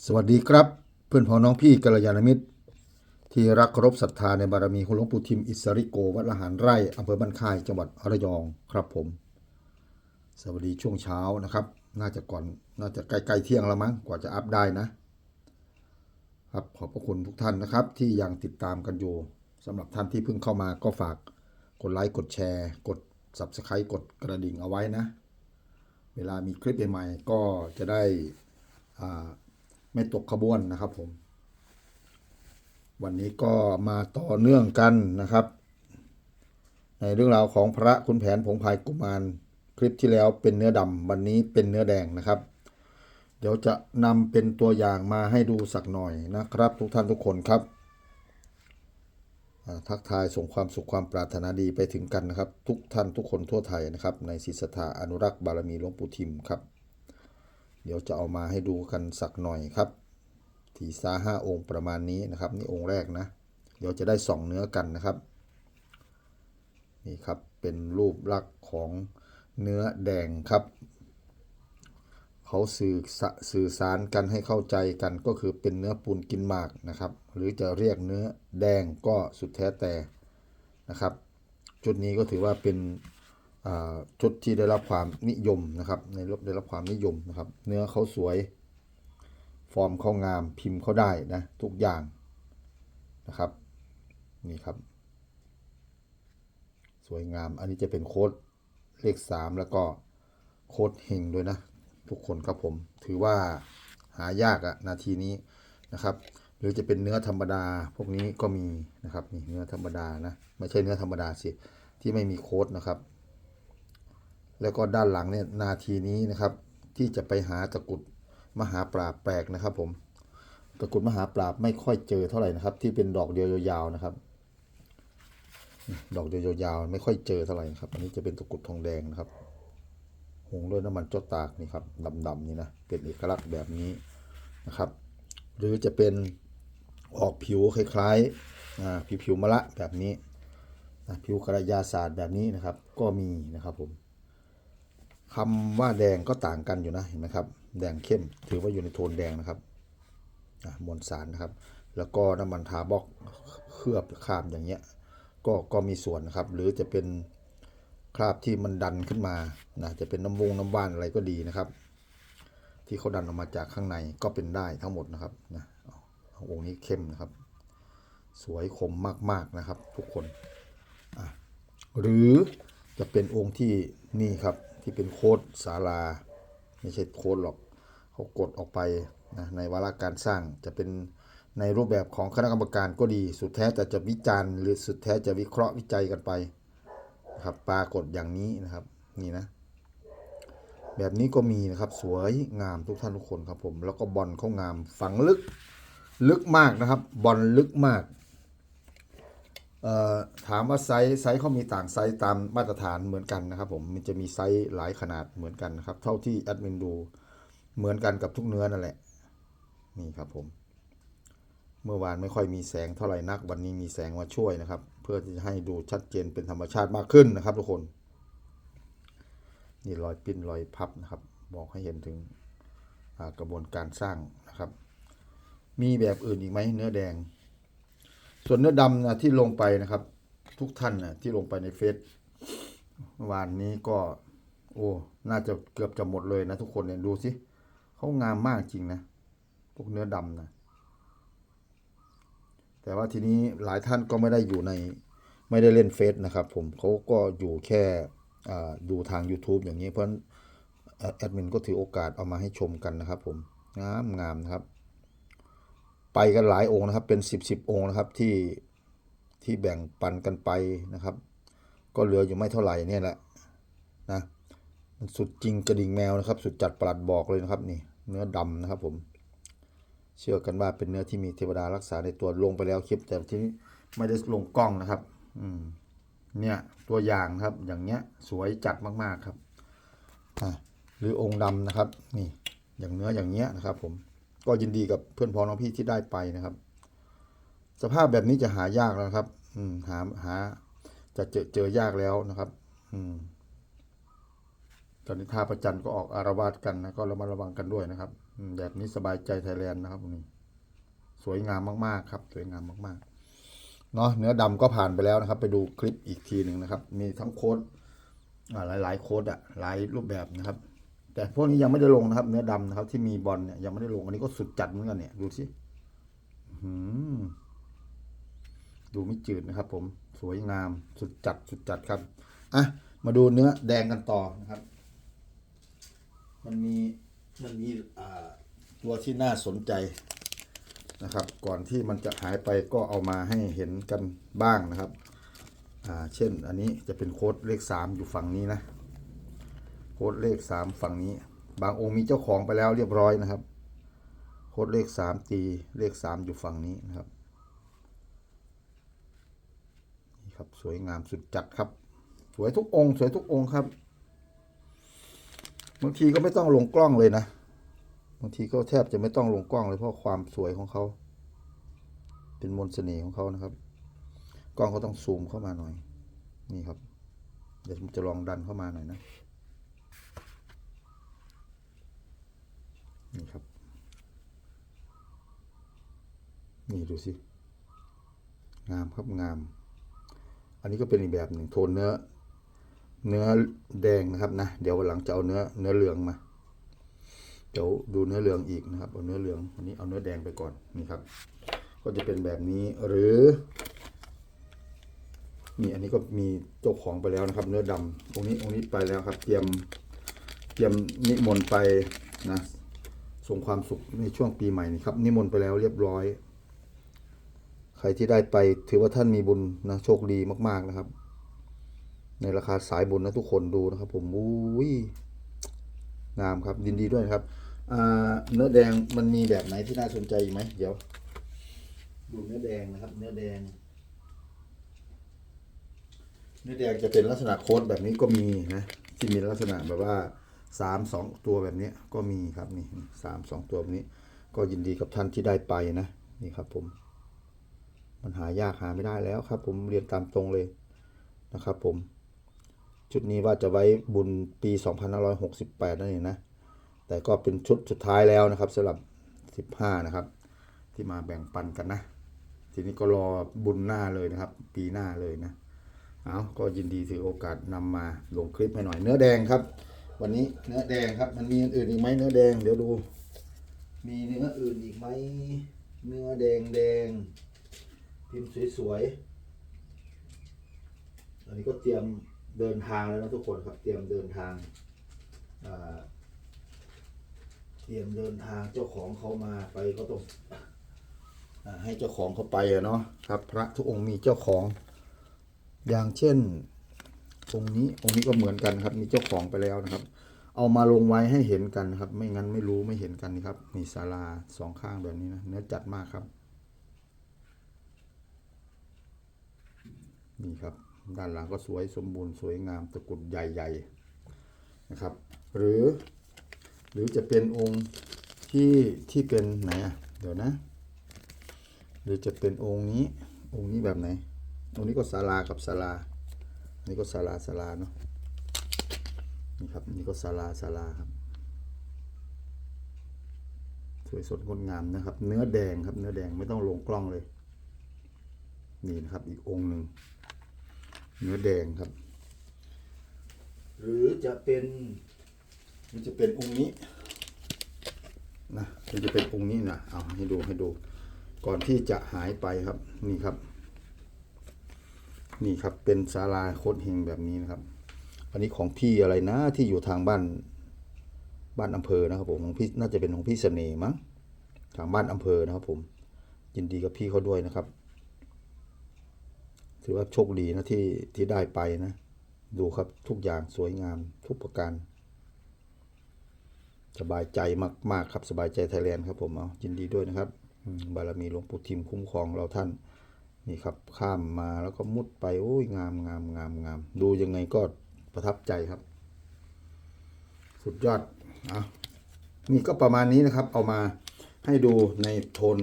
สวัสดีครับ เพื่อนพ้องน้องพี่กัลยาณมิตร ที่รักเคารพศรัทธาในบารมีของหลวงปู่ทิมอิสริโกวัดละหารไร่อำเภอบ้านค่ายจังหวัดระยองครับผม สวัสดีช่วงเช้านะครับ น่าจะก่อนน่าจะใกล้ๆเที่ยงแล้วมั้งกว่าจะอัพได้นะครับขอบพระคุณทุกท่านนะครับ ที่ยังติดตามกันอยู่สำหรับท่านที่เพิ่งเข้ามาก็ฝากกดไลค์กดแชร์ กด Subscribe กดกระดิ่งเอาไว้นะ เวลามีคลิปใหม่ๆก็จะได้อ่า ไม่ตกขบวนนะครับผม วันนี้ก็มาต่อเนื่องกันนะครับ ในเรื่องราวของพระคุณแผนผงพายกุมารคลิปที่แล้วเป็นเนื้อดำวันนี้เป็นเนื้อแดงนะครับ เดี๋ยวจะนำเป็นตัวอย่างมาให้ดูสักหน่อยนะครับ ทุกท่านทุกคนครับทักทายส่งความสุขความปรารถนาดีไปถึงกันนะครับ ทุกท่านทุกคนทั่วไทยนะครับ ในศิษฐาอนุรักษ์บารมีหลวงปู่ทิมครับ เดี๋ยวจะเอามาให้ดูกันสักหน่อยครับทีซาห้าองค์ประมาณนี้นะครับ นี่องค์แรกนะ เดี๋ยวจะได้ส่องเนื้อกันนะครับ นี่ครับเป็นรูปลักษณ์ของเนื้อแดงครับ เขาสื่อส,สื่อสารกันให้เข้าใจกันก็คือเป็นเนื้อปูนกินหมากนะครับ หรือจะเรียกเนื้อแดงก็สุดแท้แต่นะครับ ชุดนี้ก็ถือว่าเป็น ชุดที่ได้รับความนิยมนะครับ ในรได้รับความนิยมนะครับ เนื้อเขาสวย ฟอร์มเขางามพิมพ์เขาได้นะทุกอย่างนะครับนี่ครับ สวยงามอันนี้จะเป็นโค้ดเลขสามแล้วก็โค้ดเฮงด้วยนะ ทุกคนครับผมถือว่าหายากอะนาทีนี้นะครับ หรือจะเป็นเนื้อธรรมดาพวกนี้ก็มีนะครับนี่เนื้อธรรมดานะไม่ใช่เนื้อธรรมดาสิที่ไม่มีโค้ดนะครับ แล้วก็ด้านหลังเนี่ยนาทีนี้นะครับ ที่จะไปหาตะกุดมหาปราบแปลกนะครับผมตะกุดมหาปราบไม่ค่อยเจอเท่าไหร่นะครับ ที่เป็นดอกเดียวยาวๆนะครับ ดอกเดียวยาวๆไม่ค่อยเจอเท่าไหร่นะครับ อันนี้จะเป็นตะกุดทองแดงนะครับหุงด้วยน้ำมันเจ้าตากนี่ครับดำๆนี่นะเป็นเอกลักษณ์แบบนี้นะครับ หรือจะเป็นออกผิวคล้ายๆผิวผิวมะละแบบนี้ผิวกระยาศาสตร์แบบนี้นะครับ ก็มีนะครับผม คำว่าแดงก็ต่างกันอยู่นะเห็นไหมครับ แดงเข้มถือว่าอยู่ในโทนแดงนะครับมวลสารนะครับ แล้วก็น้ำมันทาบล็อกเคลือบคราบอย่างเงี้ยก็ก็มีส่วนนะครับ หรือจะเป็นคราบที่มันดันขึ้นมานะจะเป็นน้ำวงน้ำว่านอะไรก็ดีนะครับ ที่เขาดันออกมาจากข้างในก็เป็นได้ทั้งหมดนะครับนะอาองค์นี้เข้มนะครับ สวยคมมากๆนะครับ ทุกคน หรือจะเป็นองค์ที่นี่ครับ ที่เป็นโค้ดศาลา ไม่ใช่โค้ดหรอกเขากดออกไปนะในวาระการสร้างจะเป็นในรูปแบบของคณะกรรมการก็ดี สุดแท้แต่จะวิจารณ์หรือสุดแท้จะวิเคราะห์วิจัยกันไปนครับปรากฏอย่างนี้นะครับนี่นะ แบบนี้ก็มีนะครับสวยงามทุกท่านทุกคนครับผม แล้วก็บอลเขางามฝังลึกลึกมากนะครับ บอลลึกมาก ถามว่าไซส์ไซส์เขามีต่างไซส์ตามมาตรฐานเหมือนกันนะครับผมมันจะมีไซส์หลายขนาดเหมือนกันนะครับ เท่าที่แอดมินดูเหมือนกันกับทุกเนื้อนั่นแหละนี่ครับผม เมื่อวานไม่ค่อยมีแสงเท่าไหร่นัก วันนี้มีแสงมาช่วยนะครับ เพื่อที่จะให้ดูชัดเจนเป็นธรรมชาติมากขึ้นนะครับ ทุกคน นี่รอยปิ้นรอยพับนะครับ บอกให้เห็นถึงกระบวนการสร้างนะครับ มีแบบอื่นอีกไหมเนื้อแดง ส่วนเนื้อดำนะที่ลงไปนะครับ ทุกท่านนะที่ลงไปในเฟซเมื่อวานนี้ก็ โอ้น่าจะเกือบจะหมดเลยนะทุกคนเนี่ยดูสิเขางามมากจริงนะ พวกเนื้อดำนะแต่ว่าทีนี้หลายท่านก็ไม่ได้อยู่ในไม่ได้เล่นเฟซนะครับ ผมเขาก็อยู่แค่อ่าดูทาง YouTube อย่างนี้เพราะแอดแอดมินก็ถือโอกาสเอามาให้ชมกันนะครับผม งามงามนะครับ ไปกันหลายองค์นะครับ เป็นสิบสิบองค์นะครับที่ที่แบ่งปันกันไปนะครับ ก็เหลืออยู่ไม่เท่าไหร่เนี่ยแหละนะมันสุดจริงกระดิ่งแมวนะครับ สุดจัดประหลัดบอกเลยนะครับนี่เนื้อดำนะครับผม เชื่อกันว่าเป็นเนื้อที่มีเทวดารักษาในตัวลงไปแล้วคลิป แต่ที่นี้ไม่ได้ลงกล้องนะครับ อืมเนี่ยตัวอย่างครับอย่างเงี้ยสวยจัดมากๆครับอะหรือองค์ดำนะครับนี่อย่างเนื้ออย่างเงี้ยนะครับผม ก็ยินดีกับเพื่อนพ้องน้องพี่ที่ได้ไปนะครับ สภาพแบบนี้จะหายากแล้วครับ อืมหาหา จะเจอเจอยากแล้วนะครับ อืมตอนนี้ท่าประจันก็ออกอารวาสกันนะก็ระมัดระวังกันด้วยนะครับแบบนี้สบายใจไทยแลนด์นะครับนนี้สวยงามมากๆครับ สวยงามมากๆเนาะเนื้อดำก็ผ่านไปแล้วนะครับ ไปดูคลิปอีกทีหนึ่งนะครับ มีทั้งโค้ดอ่าหลายๆโค้ดอะหลายรูปแบบนะครับ แต่พวกนี้ยังไม่ได้ลงนะครับ เนื้อดำนะครับ ที่มีบอลเนี่ยยังไม่ได้ลง อันนี้ก็สุดจัดเหมือนกันเนี่ยดูสิดูไม่จืดนะครับ ผม สวยงาม สุดจัดสุดจัดครับอะมาดูเนื้อแดงกันต่อนะครับ มันมีมันมีตัวที่น่าสนใจนะครับ ก่อนที่มันจะหายไปก็เอามาให้เห็นกันบ้างนะครับ อ่า เช่น อันนี้จะเป็นโค้ดเลขสามอยู่ฝั่งนี้นะ ค้ดเลขสามฝั่งนี้ บางองค์มีเจ้าของไปแล้วเรียบร้อยนะครับ โค้ดเลขสามตีเลขสามอยู่ฝั่งนี้นะครับนี่ครับสวยงามสุดจัดครับ สวยทุกองค์ สวยทุกองค์ครับบางทีก็ไม่ต้องลงกล้องเลยนะบางทีก็แทบจะไม่ต้องลงกล้องเลยเพราะความสวยของเขา เป็นมนต์เสน่ห์ของเขานะครับ กล้องก็ต้องซูมเข้ามาหน่อย นี่ครับ เดี๋ยวผมจะลองดันเข้ามาหน่อยนะ นี่ครับ นี่ดูสิ งามครับงาม อันนี้ก็เป็นอีกแบบหนึ่งโทนเนื้อ เนื้อแดงนะครับนะ เดี๋ยววันหลังจะเอาเนื้อเนื้อเหลืองมาเดี๋ยวดูเนื้อเหลืองอีกนะครับ เอาเนื้อเหลืองอันนี้เอาเนื้อแดงไปก่อนนี่ครับ ก็จะเป็นแบบนี้หรือนี่อันนี้ก็มีเจ้าของไปแล้วนะครับ เนื้อดำองค์นี้องค์นี้ไปแล้วครับ เตรียมเตรียมนิมนต์ไปนะ ส่งความสุขในช่วงปีใหม่นี้ครับ นิมนต์ไปแล้วเรียบร้อย ใครที่ได้ไปถือว่าท่านมีบุญนะโชคดีมาก ๆนะครับ ในราคาสายบุญนะทุกคนดูนะครับ ผมอุ้ยงามครับยินดีด้วยครับเนื้อแดงมันมีแบบไหนที่น่าสนใจไหมเดี๋ยว ดูเนื้อแดงนะครับ เนื้อแดง เนื้อแดงจะเป็นลักษณะโค้ดแบบนี้ก็มีนะที่มีลักษณะแบบว่า สามสองตัวแบบนี้ก็มีครับนี่สามสองตัวแบบนี้ ก็ยินดีกับท่านที่ได้ไปนะนี่ครับผม มันหายากหาไม่ได้แล้วครับ ผมเรียนตามตรงเลยนะครับ ผม ชุดนี้ว่าจะไว้บุญปี 2568 นั่นเองนะ แต่ก็เป็นชุดสุดท้ายแล้วนะครับสำหรับ 15 นะครับ ที่มาแบ่งปันกันนะ ทีนี้ก็รอบุญหน้าเลยนะครับ ปีหน้าเลยนะเอาก็ยินดีถือโอกาสนำมาลงคลิปให้หน่อยเนื้อแดงครับ วันนี้เนื้อแดงครับ มันมีอื่นอีกไหมเนื้อแดงเดี๋ยวดู มีเนื้ออื่นอีกไหมเนื้อแดงแดงพิมพ์สวยๆอันนี้ก็เตรียมเดินทางแล้วนะทุกคนครับเตรียมเดินทางเตรียมเดินทางเจ้าของเขามาไปก็ต้องอให้เจ้าของเขาไปอะเนาะครับ พระทุกองค์มีเจ้าของ อย่างเช่น องค์นี้องค์นี้ก็เหมือนกันครับ มีเจ้าของไปแล้วนะครับ เอามาลงไว้ให้เห็นกันครับ ไม่งั้นไม่รู้ไม่เห็นกันครับมีศาลาสองข้างแบบนี้นะเนื้อจัดมากครับนี่ครับด้านหลังก็สวยสมบูรณ์สวยงามตะกุดใหญ่ๆนะครับ หรือ หรือจะเป็นองค์ที่ที่เป็นไหนอะเดี๋ยวนะ หรือจะเป็นองค์นี้องค์นี้แบบไหนองค์นี้ก็ศาลากับศาลา นนี้ก็ศาลาศาลาเนาะนี่ครับนี่ก็ศาลาศาลาครับ สวยสดงดงามนะครับ เนื้อแดงครับ เนื้อแดงไม่ต้องลงกล้องเลย นี่นะครับอีกองค์หนึ่งเนื้อแดงครับ หรือจะเป็นหรือจะเป็นองค์นี้นะหรือจะเป็นองค์นี้นะเอาให้ดูให้ดู ก่อนที่จะหายไปครับนี่ครับ นี่ครับเป็นศาลาโคตรเฮงแบบนี้นะครับ อันนี้ของพี่อะไรนะที่อยู่ทางบ้านบ้านอำเภอนะครับผมของพี่น่าจะเป็นของพี่เสน่ห์มั้งทางบ้านอำเภอนะครับ ผมยินดีกับพี่เขาด้วยนะครับ ถือว่าโชคดีนะที่ที่ได้ไปนะ ดูครับทุกอย่างสวยงามทุกประการสบายใจมาก ๆ ครับสบายใจไทยแลนด์ครับผมเอายินดีด้วยนะครับ บารมีหลวงปู่ทิมคุ้มครองเราท่าน นี่ครับข้ามมาแล้วก็มุดไปโอ้ยงามงามงามงามดูยังไงก็ประทับใจครับ สุดยอดอะนี่ก็ประมาณนี้นะครับ เอามาให้ดูในโทน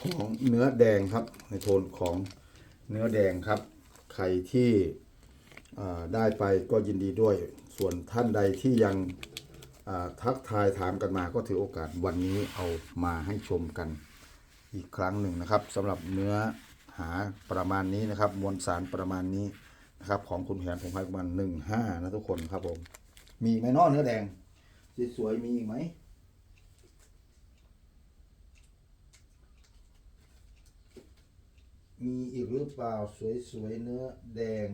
ของเนื้อแดงครับ ในโทนของเนื้อแดงครับ ใครที่ได้ไปก็ยินดีด้วย ส่วนท่านใดที่ยังทักทายถามกันมาก็ถือโอกาสวันนี้เอามาให้ชมกันอีกครั้งหนึ่งนะครับสำหรับเนื้อ หาประมาณนี้นะครับ มวลสารประมาณนี้นะครับ ของคุณแผนผมให้ประมาณหนึ่งห้านะทุกคนครับผม มีไหมนอเนื้อแดงสวยๆมีอีกไหมมีอีกหรือเปล่าสวยๆเนื้อแดง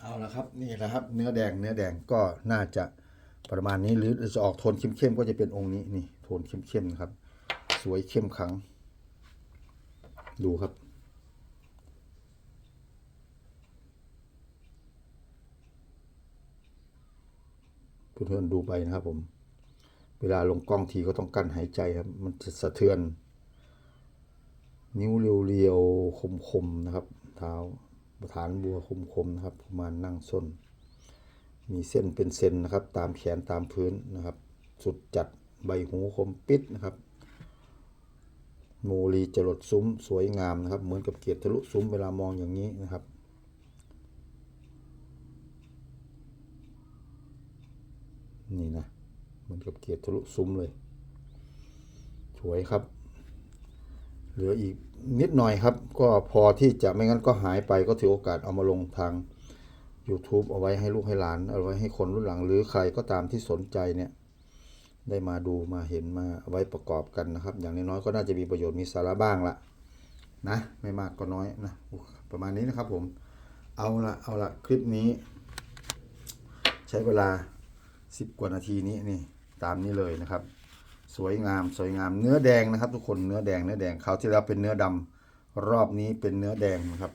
เอาละครับนี่แหละครับ เนื้อแดงเนื้อแดงก็น่าจะประมาณนี้หรือจะออกโทนเข้มๆก็จะเป็นองค์นี้นี่โทนเข้มๆนะครับ สวยเข้มขัง ดูครับ เพื่อนๆดูไปนะครับผม เวลาลงกล้องทีก็ต้องกั้นหายใจครับ มันจะสะเทือน นิ้วเรียวๆคมๆนะครับ เท้า ประธานบัวคมๆนะครับประมาณนั่งส้น มีเส้นเป็นเส้นนะครับ ตามแขนตามพื้นนะครับ สุดจัดใบหูคมปิดนะครับโมลีจรดซุ้มสวยงามนะครับ เหมือนกับเกียรติทะลุซุ้มเวลามองอย่างนี้นะครับ นี่นะเหมือนกับเกียรติทะลุซุ้มเลย สวยครับ เหลืออีก นิดหน่อยครับ ก็พอที่จะไม่งั้นก็หายไปก็ถือโอกาสเอามาลงทาง YouTube เอาไว้ให้ลูกให้หลาน เอาไว้ให้คนรุ่นหลัง หรือใครก็ตามที่สนใจเนี่ยได้มาดูมาเห็นมาเอาไว้ประกอบกันนะครับ อย่างน้อยๆก็น่าจะมีประโยชน์มีสาระบ้างละนะ ไม่มากก็น้อยนะประมาณนี้นะครับผมเอาละเอาละคลิปนี้ ใช้เวลา 10 กว่านาทีนี้นี่ตามนี้เลยนะครับ สวยงามสวยงามเนื้อแดงนะครับ ทุกคนเนื้อแดงเนื้อแดงคราที่แล้วเป็นเนื้อดำรอบนี้เป็นเนื้อแดงนะครับ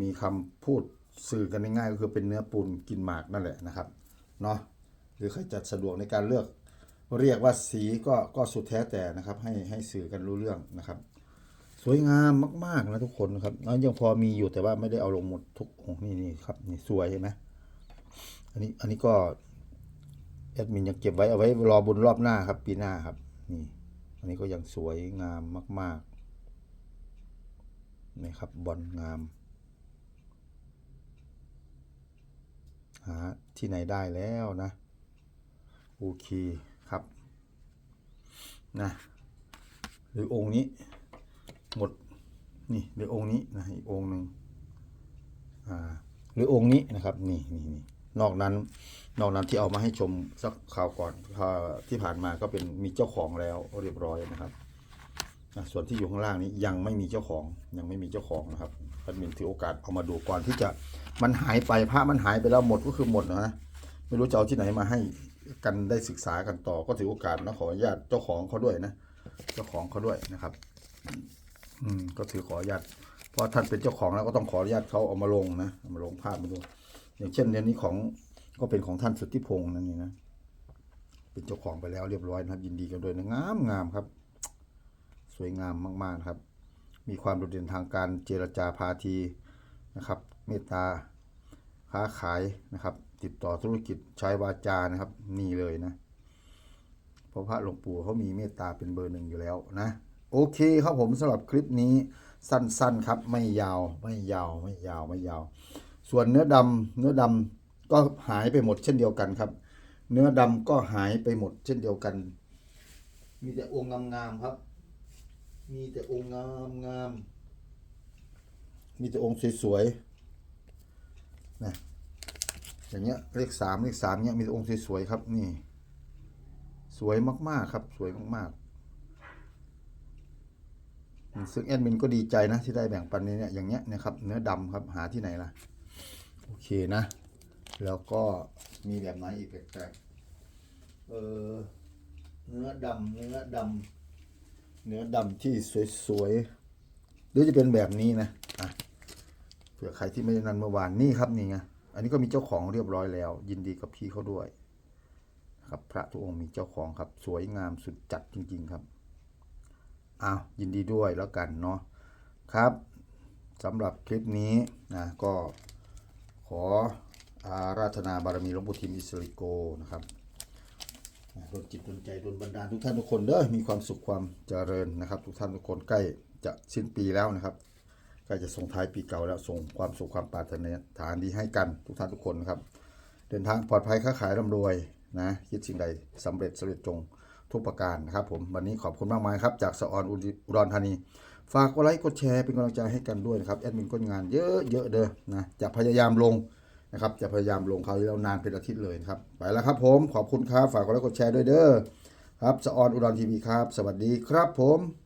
มีคำพูดสื่อกันง่ายๆก็คือเป็นเนื้อปูนกินหมากนั่นแหละนะครับเนาะหรือใครจะสะดวกในการเลือก เรียกว่าสีก็ก็สุดแท้แต่นะครับ ให้ให้สื่อกันรู้เรื่องนะครับ สวยงามมากๆนะทุกคนนะครับแล้วยังพอมีอยู่แต่ว่าไม่ได้เอาลงหมดทุกองนี่นี่ครับนี่สวยเห็นไหมอันนี้อันนี้ก็ แอดมินยังเก็บไว้เอาไว้รอบุญรอบหน้าครับ ปีหน้าครับ นี่อันนี้ก็ยังสวยงามมากๆนี่ครับบอลงาม หาที่ไหนได้แล้วนะ โอเคครับนะหรือองค์นี้หมดนี่หรือองค์นี้นะอีกองค์หนึ่งอ่าหรือองค์นี้นะครับ นี่นี่นี่ นอกนั้นนอกนั้นที่เอามาให้ชมสักคราวก่อนที่ผ่านมาก็เป็นมีเจ้าของแล้วเรียบร้อยนะครับส่วนที่อยู่ข้างล่างนี้ยังไม่มีเจ้าของยังไม่มีเจ้าของนะครับแอดมินถือโอกาสเอามาดูก่อนที่จะมันหายไปพระมันหายไปแล้วหมดก็คือหมดนะไม่รู้จะเอาที่ไหนมาให้กันได้ศึกษากันต่อก็ถือโอกาสนะขออนุญาตเจ้าของเขาด้วยนะ เจ้าของเขาด้วยนะครับ อืมก็ถือขออนุญาตเพราะท่านเป็นเจ้าของแล้วก็ต้องขออนุญาตเขาเอามาลงนะเอามาลงภาพมาดู อย่างเช่นเรื่องนี้ของก็เป็นของท่านสุทธิพงษ์นั่นนี่นะเป็นเจ้าของไปแล้วเรียบร้อยนะครับ ยินดีกันด้วยนะงามงามครับ สวยงามมากๆนะครับ มีความโดดเด่นทางการเจรจาพาทีนะครับ เมตตาค้าขายนะครับ ติดต่อธุรกิจใช้วาจานะครับ นี่เลยนะเพราะพระหลวงปู่เขามีเมตตาเป็นเบอร์หนึ่งอยู่แล้วนะ โอเคครับผมสำหรับคลิปนี้สั้นๆครับ ไม่ยาวไม่ยาวไม่ยาวไม่ยาว ส่วนเนื้อดำเนื้อดำก็หายไปหมดเช่นเดียวกันครับ เนื้อดำก็หายไปหมดเช่นเดียวกัน มีแต่องค์งามๆครับ มีแต่องค์งามงามๆมีแต่องค์สวยๆนะอย่างเงี้ยเลขสามเลขสามเนี้ยมีแต่องค์สวยๆครับนี่ สวยมากๆครับ สวยมากๆซึ่งแอดมินก็ดีใจนะที่ได้แบ่งปันในเนี่ยอย่างเงี้ยนะครับเนื้อดำครับหาที่ไหนล่ะ อเคนะ แล้วก็มีแบบไหนอีกแปลกๆเออเนื้อดำเนื้อดำเนื้อดำที่สวยๆหรือจะเป็นแบบนี้นะอะเผื่อใครที่ไม่ได้นันเมื่อวานนี่ครับนี่ไงอันนี้ก็มีเจ้าของเรียบร้อยแล้ว ยินดีกับพี่เขาด้วยครับพระทุกองค์มีเจ้าของครับ สวยงามสุดจัดจริง ๆครับอ้าวยินดีด้วยแล้วกันเนาะครับสำหรับคลิปนี้นะก็ ออาราธนาบารมีหลวงปู่ทิมอิสริโกนะครับโดนจิตโดนใจโดนบันดาลทุกท่านทุกคนเด้อมีความสุขความเจริญนะครับ ทุกท่านทุกคนใกล้จะสิ้นปีแล้วนะครับใกล้จะส่งท้ายปีเก่าแล้วส่งความสุขความปรารถนาฐานดีให้กันทุกท่านทุกคนนะครับ เดินทางปลอดภัยค้าขายร่ำรวยนะคิดสิ่งใดสำเร็จสำเร็จจงทุกประการนะครับผมวันนี้ขอบคุณมากมายครับ จากสออนอุดรธานี ฝากกดไลค์กดแชร์เป็นกำลังใจให้กันด้วยนะครับแอดมินก็งานเยอะเยอะเด้อนะจะพยายามลงนะครับจะพยายามลงคราวที่แล้วนานเป็นอาทิตย์เลยครับไปแล้วครับผมขอบคุณครับฝากกดไลค์กดแชร์ด้วยเด้อครับสออนอุดรทีวีครับ สวัสดีครับผม